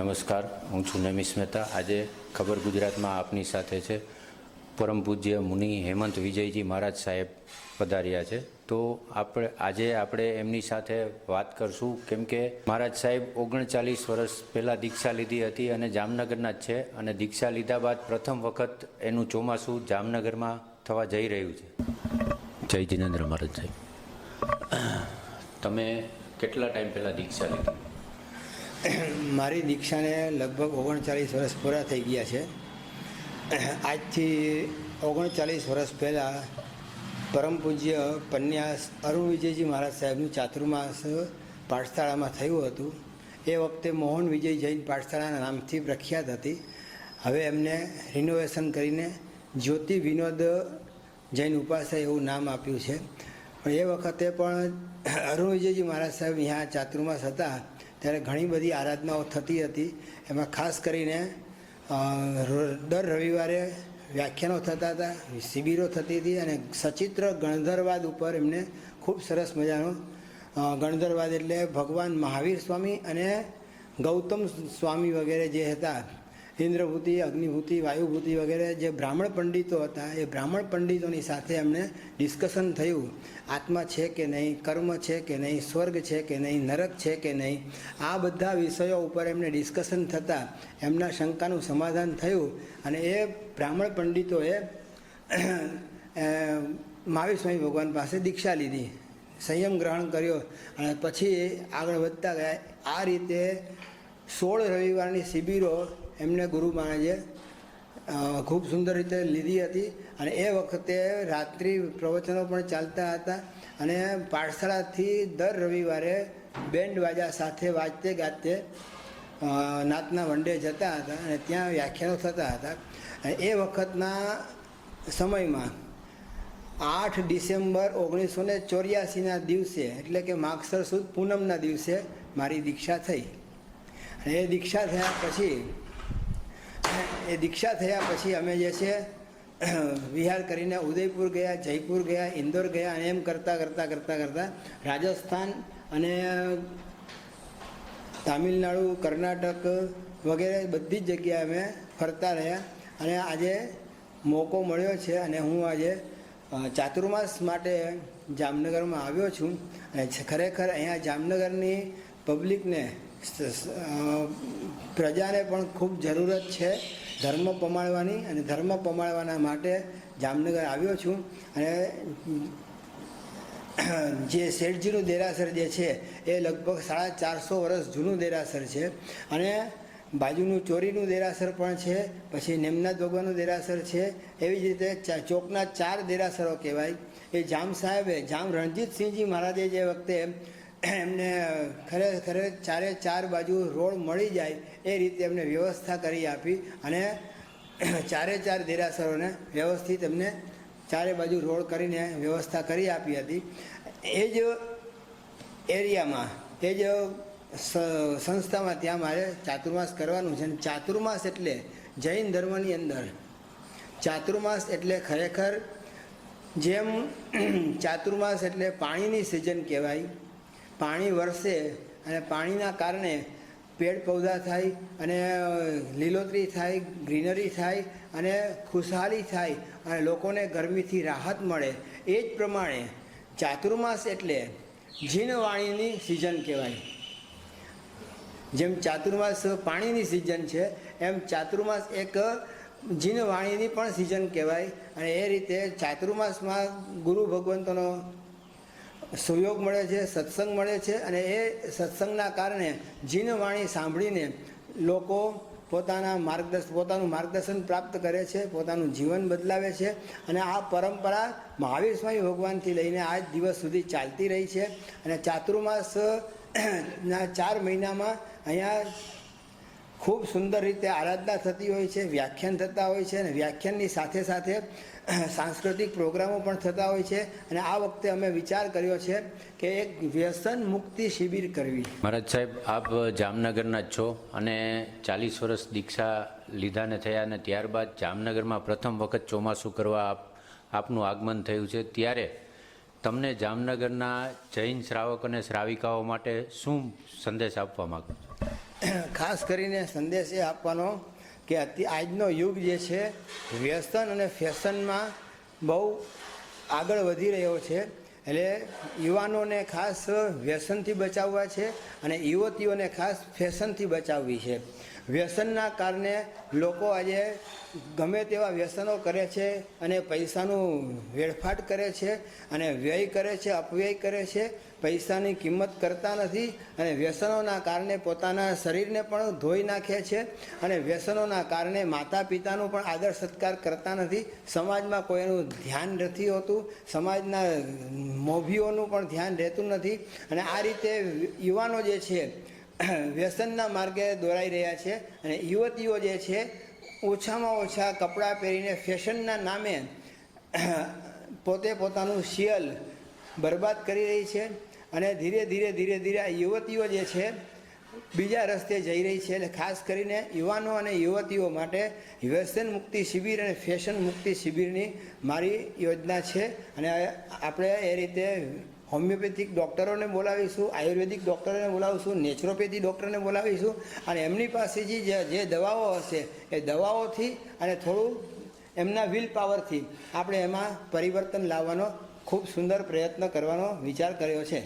નમસ્કાર હું છું નમિશ મહેતા. આજે ખબર ગુજરાતમાં આપની સાથે છે પરમ પૂજ્ય મુનિ હેમંત વિજયજી મહારાજ સાહેબ પધાર્યા છે. તો આપણે આજે આપણે એમની સાથે વાત કરશું. કેમ કે મહારાજ સાહેબ ઓગણચાલીસ વર્ષ પહેલાં દીક્ષા લીધી હતી અને જામનગરના જ છે અને દીક્ષા લીધા બાદ પ્રથમ વખત એનું ચોમાસું જામનગરમાં થવા જઈ રહ્યું છે. જય જિનેન્દ્ર મહારાજ સાહેબ. તમે કેટલા ટાઈમ પહેલાં દીક્ષા લીધી? મારી દીક્ષાને લગભગ ઓગણચાલીસ વર્ષ પૂરા થઈ ગયા છે. આજથી ઓગણચાલીસ વર્ષ પહેલાં પરમ પૂજ્ય પન્યાસ અરુણ વિજયજી મહારાજ સાહેબનું ચાતુર્માસ પાઠશાળામાં થયું હતું. એ વખતે મોહન વિજય જૈન પાઠશાળાના નામથી પ્રખ્યાત હતી. હવે એમને રિનોવેશન કરીને જ્યોતિ વિનોદ જૈન ઉપાસા એવું નામ આપ્યું છે. પણ એ વખતે પણ અરુણ વિજયજી મહારાજ સાહેબ અહીંયા ચાતુર્માસ હતા. ત્યારે ઘણી બધી આરાધનાઓ થતી હતી. એમાં ખાસ કરીને દર રવિવારે વ્યાખ્યાનો થતા હતા, શિબિરો થતી હતી અને સચિત્ર ગણધરવાદ ઉપર એમને ખૂબ સરસ મજાનો ગણધરવાદ એટલે ભગવાન મહાવીર સ્વામી અને ગૌતમ સ્વામી વગેરે જે હતા ઇન્દ્રભૂતિ, અગ્નિભૂતિ, વાયુભૂતિ વગેરે જે બ્રાહ્મણ પંડિતો હતા, એ બ્રાહ્મણ પંડિતોની સાથે એમણે ડિસ્કશન થયું. આત્મા છે કે નહીં, કર્મ છે કે નહીં, સ્વર્ગ છે કે નહીં, નરક છે કે નહીં, આ બધા વિષયો ઉપર એમને ડિસ્કશન થતાં. એમના શંકાનું સમાધાન થયું અને એ બ્રાહ્મણ પંડિતોએ મહાવીર સ્વામી ભગવાન પાસે દીક્ષા લીધી. સંયમ ગ્રહણ કર્યો અને પછી આગળ વધતા ગયા. આ રીતે સોળ રવિવારની શિબિરો એમને ગુરુ મહારાજે ખૂબ સુંદર રીતે લીધી હતી અને એ વખતે રાત્રિ પ્રવચનો પણ ચાલતા હતા અને પાઠશાળાથી દર રવિવારે બેન્ડ વાજા સાથે વાજતે અ, નાતના વંડે જતા હતા અને ત્યાં વ્યાખ્યાનો થતા હતા. અને એ વખતના સમયમાં આઠ ડિસેમ્બર ઓગણીસો ને ચોર્યાસીના દિવસે એટલે કે માગસર સુદ પૂનમના દિવસે મારી દીક્ષા થઈ. અને એ દીક્ષા થયા પછી એ દીક્ષા થયા પછી અમે જે છે, વિહાર કરીને ઉદયપુર ગયા, જયપુર ગયા, ઇન્દોર ગયા અને એમ કરતાં કરતાં કરતાં કરતાં રાજસ્થાન અને તામિલનાડુ, કર્ણાટક વગેરે બધી જ જગ્યાએ અમે ફરતા રહ્યા અને આજે મોકો મળ્યો છે અને હું આજે ચાતુર્માસ માટે જામનગરમાં આવ્યો છું અને ખરેખર અહીંયા જામનગરની પબ્લિકને પ્રજાને પણ ખૂબ જરૂરત છે ધર્મ પમાડવાની અને ધર્મ પમાડવાના માટે જામનગર આવ્યો છું અને જે શેઠજીનું દેરાસર જે છે એ લગભગ સાડા ચારસો વર્ષ જૂનું દેરાસર છે અને બાજુનું ચોરીનું દેરાસર પણ છે, પછી નેમનાથ ભગવાનનું દેરાસર છે, એવી જ રીતે ચોકના ચાર દેરાસરો કહેવાય. એ જામ સાહેબે, જામ રણજીતસિંહજી મહારાજે જે વખતે એમને ખરેખર ચારે ચાર બાજુ રોડ મળી જાય એ રીતે એમને વ્યવસ્થા કરી આપી અને ચારે ચાર દેરાસરોને વ્યવસ્થિત એમને ચારે બાજુ રોડ કરીને વ્યવસ્થા કરી આપી હતી. એ જ એરિયામાં એ જ સંસ્થામાં ત્યાં મારે ચાતુર્માસ કરવાનું છે અને ચાતુર્માસ એટલે જૈન ધર્મની અંદર ચાતુર્માસ એટલે ખરેખર જેમ ચાતુર્માસ એટલે પાણીની સિઝન કહેવાય પાણી વરસે અને પાણીના કારણે પેડ પૌધા થાય અને લીલોતરી થાય, ગ્રીનરી થાય અને ખુશહાલી થાય અને લોકોને ગરમીથી રાહત મળે. એ જ પ્રમાણે ચાતુર્માસ એટલે જીનવાણીની સિઝન કહેવાય. જેમ ચાતુર્માસ પાણીની સિઝન છે, એમ ચાતુર્માસ એક જીનવાણીની પણ સિઝન કહેવાય અને એ રીતે ચાતુર્માસમાં ગુરુ ભગવંતોનો સુયોગ મળે છે, સત્સંગ મળે છે અને એ સત્સંગના કારણે જીનવાણી સાંભળીને લોકો પોતાના માર્ગદર્શન પોતાનું માર્ગદર્શન પ્રાપ્ત કરે છે, પોતાનું જીવન બદલાવે છે અને આ પરંપરા મહાવીર સ્વામી ભગવાનથી લઈને આજ દિવસ સુધી ચાલતી રહી છે અને ચાતુર્માસ ના ચાર મહિનામાં અહીંયા ખૂબ સુંદર રીતે આરાધના થતી હોય છે, વ્યાખ્યાન થતા હોય છે અને વ્યાખ્યાનની સાથે સાથે સાંસ્કૃતિક પ્રોગ્રામો પણ થતા હોય છે અને આ વખતે અમે વિચાર કર્યો છે કે એક વ્યસન મુક્તિ શિબિર કરવી. મહારાજ સાહેબ, આપ જામનગરના જ છો અને ચાલીસ વર્ષ દીક્ષા લીધાને થયા અને ત્યારબાદ જામનગરમાં પ્રથમ વખત ચોમાસું કરવા આપ, આપનું આગમન થયું છે. ત્યારે તમને જામનગરના જૈન શ્રાવક અને શ્રાવિકાઓ માટે શું સંદેશ આપવા માગો છો? ખાસ કરીને સંદેશ એ આપવાનો કે આજનો યુગ જે છે, વ્યસન અને ફેશનમાં બહુ આગળ વધી રહ્યો છે. એટલે યુવાનોને ખાસ વ્યસનથી બચાવવા છે અને યુવતીઓને ખાસ ફેશનથી બચાવવી છે. વ્યસનના કારણે લોકો આજે ગમે તેવા વ્યસનો કરે છે અને પૈસાનું વેડફાટ કરે છે અને વ્યય કરે છે, અપવ્યય કરે છે. પૈસાની કિંમત કરતા નથી અને વ્યસનોના કારણે પોતાના શરીરને પણ ધોઈ નાખે છે અને વ્યસનોના કારણે માતા પિતાનો પણ આદર સત્કાર કરતા નથી. સમાજમાં કોઈનું ધ્યાન નથી હોતું, સમાજના મોભીઓનું પણ ધ્યાન રહેતું નથી અને આ રીતે યુવાનો જે છે, વ્યસનના માર્ગે દોરાઈ રહ્યા છે અને યુવતીઓ જે છે, ઓછામાં ઓછા કપડાં પહેરીને ફેશનના નામે પોતે પોતાનું શિયલ બરબાદ કરી રહી છે. અને ધીરે ધીરે ધીરે ધીરે આ યુવતીઓ જે છે, બીજા રસ્તે જઈ રહી છે એટલે ખાસ કરીને યુવાનો અને યુવતીઓ માટે વ્યસન મુક્તિ શિબિર અને ફેશન મુક્તિ શિબિરની મારી યોજના છે. અને આપણે એ રીતે હોમિયોપેથિક ડૉક્ટરોને બોલાવીશું, આયુર્વેદિક ડૉક્ટરોને બોલાવીશું, નેચરોપેથી ડૉક્ટરને બોલાવીશું અને એમની પાસેથી જે જે દવાઓ હશે એ દવાઓથી અને થોડું એમના વિલ પાવરથી આપણે એમાં પરિવર્તન લાવવાનો ખૂબ સુંદર પ્રયત્ન કરવાનો વિચાર કર્યો છે.